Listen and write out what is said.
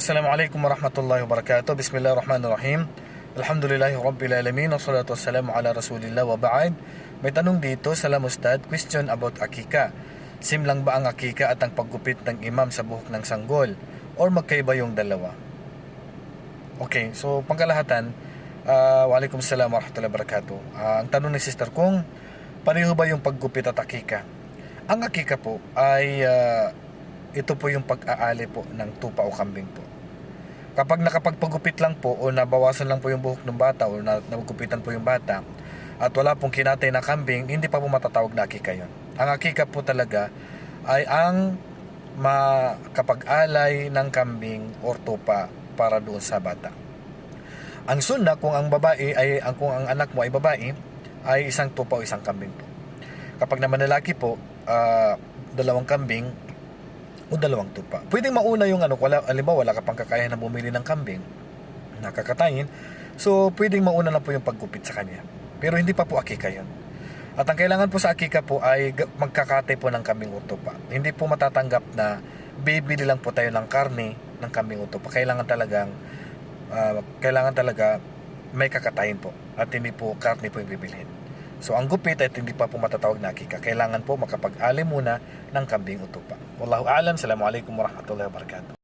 Assalamualaikum warahmatullahi wabarakatuh. Bismillahirrahmanirrahim. Alhamdulillahi Rabbil Alamin. Wassalatu wassalamu ala Rasulillah wa ba'd. May tanong dito sa Lamustad, question about akika. Sim lang ba ang akika at ang paggupit ng imam sa buhok ng sanggol? Or magkaiba yung dalawa? Okay, so pangkalahatan, uh, Waalaikumsalam warahmatullahi wabarakatuh. Ah, ang tanong ni sister kung pareho ba yung paggupit at akika? Ang akika po ay ah, ito po yung pag-aali po ng tupa o kambing po. Kapag nakapagpagupit lang po o nabawasan lang po yung buhok ng bata o na, nagupitan po yung bata at wala pong kinatay na kambing, hindi pa po matatawag na akika yun. Ang akika po talaga ay ang makapag-alay ng kambing or tupa para doon sa bata. Ang sunna kung ang babae ay ang kung ang anak mo ay babae ay isang tupa o isang kambing po. Kapag naman lalaki po, ah, dalawang kambing o dalawang tupa. Pwedeng mauna yung ano, wala, alimbawa wala ka pang kakayahan na bumili ng kambing, nakakatayin, so pwedeng mauna na po yung paggupit sa kanya. Pero hindi pa po akika yun. At ang kailangan po sa akika po ay magkakatay po ng kambing o tupa. Hindi po matatanggap na bibili lang po tayo ng karne ng kambing o tupa. Kailangan talagang ah, kailangan talaga may kakatayin po at hindi po karne po yung bibilhin. So ang gupit ay hindi pa po matatawag na akika. Kailangan po makapag-ali muna ng kambing o tupa. Wallahu a'lam. Assalamualaikum warahmatullahi wabarakatuh.